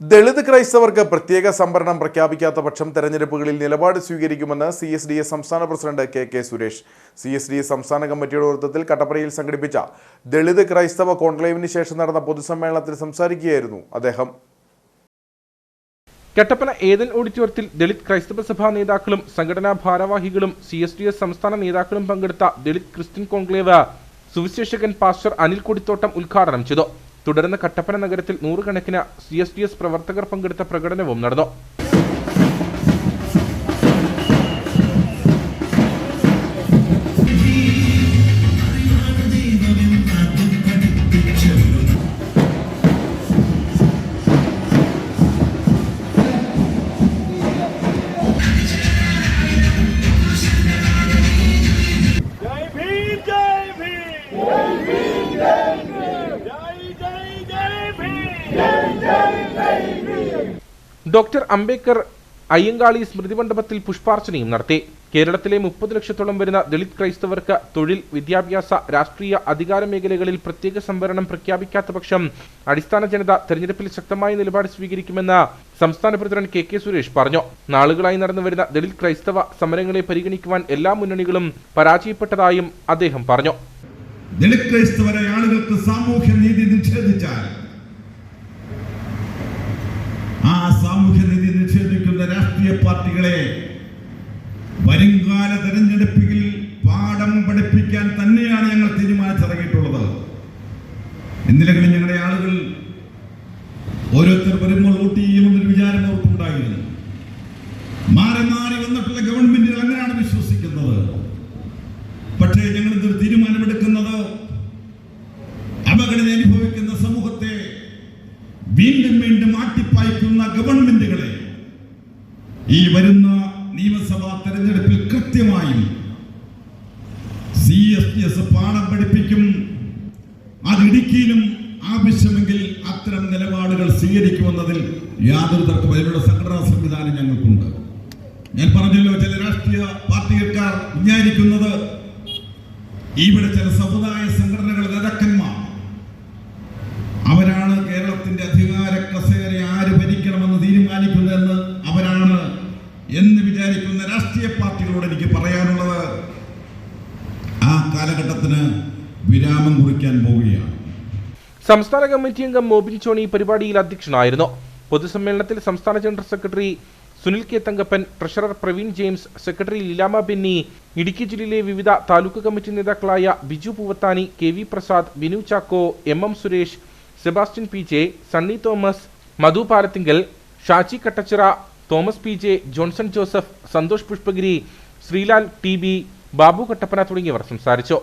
ദളിത് ക്രൈസ്തവർക്ക് പ്രത്യേക സംവരണം പ്രഖ്യാപിക്കാത്ത പക്ഷം തെരഞ്ഞെടുപ്പുകളിൽ നിലപാട് സ്വീകരിക്കുമെന്ന് സി എസ് ഡി എസ് സംസ്ഥാന president K K Suresh. C S D S സംസ്ഥാന കമ്മിറ്റിയുടെ നേതൃത്വത്തിൽ കട്ടപ്പനയിൽ സംഘടിപ്പിച്ച ദളിത് ക്രൈസ്തവ കോൺക്ലേവിന് ശേഷം നടന്ന പൊതുസമ്മേളനത്തിൽ സംസാരിക്കുകയായിരുന്നു അദ്ദേഹം. കട്ടപ്പന ഏതൻ ഓഡിറ്റോറിയത്തിൽ ദളിത് ക്രൈസ്തവ സഭാ നേതാക്കളും സംഘടനാ ഭാരവാഹികളും സി എസ് ഡി എസ് സംസ്ഥാന നേതാക്കളും പങ്കെടുത്ത ദളിത് ക്രിസ്ത്യൻ കോൺക്ലേവ് സുവിശേഷകൻ പാസ്റ്റർ അനിൽ കൊടിത്തോട്ടം ഉദ്ഘാടനം ചെയ്തു. തുടർന്ന് കട്ടപ്പന നഗരത്തിൽ നൂറുകണക്കിന് സി എസ് എസ് പ്രവർത്തകർ പങ്കെടുത്ത പ്രകടനവും നടന്നു. ഡോക്ടർ അംബേദ്കർ അയ്യങ്കാളി സ്മൃതി മണ്ഡപത്തിൽ പുഷ്പാർച്ചനയും നടത്തി. കേരളത്തിലെ മുപ്പത് ലക്ഷത്തോളം വരുന്ന ദളിത് ക്രൈസ്തവർക്ക് തൊഴിൽ വിദ്യാഭ്യാസ രാഷ്ട്രീയ അധികാര മേഖലകളിൽ പ്രത്യേക സംവരണം പ്രഖ്യാപിക്കാത്ത പക്ഷം അടിസ്ഥാന ജനത തെരഞ്ഞെടുപ്പിൽ ശക്തമായ നിലപാട് സ്വീകരിക്കുമെന്ന് സംസ്ഥാന പ്രസിഡന്റ് കെ കെ സുരേഷ് പറഞ്ഞു. നാളുകളായി നടന്നുവരുന്ന ദളിത് ക്രൈസ്തവ സമരങ്ങളെ പരിഗണിക്കുവാൻ എല്ലാ മുന്നണികളും പരാജയപ്പെട്ടതായും അദ്ദേഹം പറഞ്ഞു. ദളിത് ക്രൈസ്തവരെ ആളുകൾക്ക് സാമൂഹ്യ നീതി നിഷേധിച്ചാൽ ആ രാഷ്ട്രീയ പാർട്ടികളെ വരുംകാല തെരഞ്ഞെടുപ്പിൽ പാഠം പഠിപ്പിക്കാൻ തന്നെയാണ് ഞങ്ങൾ തീരുമാനിച്ചിറങ്ങിയിട്ടുള്ളത്. എന്നിലെങ്കിലും ഞങ്ങളുടെ ആളുകൾ ഓരോരുത്തർ വരുമ്പോൾ വോട്ട് ചെയ്യുമെന്നൊരു വിചാരം അവർക്കുണ്ടായിരുന്നു. മാറി മാറി വന്നിട്ടുള്ള ഗവൺമെന്റിൽ അങ്ങനെയാണ് വിശ്വസിക്കുന്നത്. പക്ഷേ ഞങ്ങൾ ഇതൊരു തീരുമാനമെടുക്കുന്നത് അപകടം അനുഭവിക്കുന്ന സമൂഹത്തെ വീണ്ടും വീണ്ടും ആട്ടിപ്പായിക്കുന്ന ഗവൺമെന്റുകളെ ഈ വരുന്ന നിയമസഭാ തെരഞ്ഞെടുപ്പിൽ കൃത്യമായും സി എസ് ടി എസ് പാഠം പഠിപ്പിക്കും. അത് ഇടുക്കിയിലും ആവശ്യമെങ്കിൽ അത്തരം നിലപാടുകൾ സ്വീകരിക്കുമെന്നതിൽ യാതൊരു തർക്കവും അതിനുള്ള സംഘടനാ സംവിധാനം ഞങ്ങൾക്കുണ്ട്. ഞാൻ പറഞ്ഞല്ലോ ചില രാഷ്ട്രീയ പാർട്ടികൾക്കാർ വിചാരിക്കുന്നത് ഇവിടെ ചില സമുദായ സംഘടനകളുടെ നേതാക്കന്മാർ അവരാണ് കേരളത്തിന്റെ അധികാര വിചാരിക്കുന്ന രാഷ്ട്രീയ പാർട്ടികളോട് എനിക്ക് പറയാനുള്ളത് ആ കാലഘട്ടത്തിന് വിരാമം കുറിക്കാൻ പോവുകയാണ്. സംസ്ഥാന കമ്മിറ്റി അംഗം മോബിൻ ചോണി പരിപാടിയിൽ അധ്യക്ഷനായിരുന്നു. പൊതുസമ്മേളനത്തിൽ സംസ്ഥാന general secretary Sunil K Thankappan treasurer Praveen James secretary Leelamma Benny Idukki ജില്ലയിലെ വിവിധ താലൂക്ക് കമ്മിറ്റി നേതാക്കളായ Biju Poovathani K V Prasad Vinu Chacko M M Suresh Sebastian P J Sunny Thomas Madhu Palathinkal Shaji Kattachira Thomas P J Johnson Joseph Santhosh Pushpagiri Sreelal T B Babu Kattappana തുടങ്ങിയവർ സംസാരിച്ചു.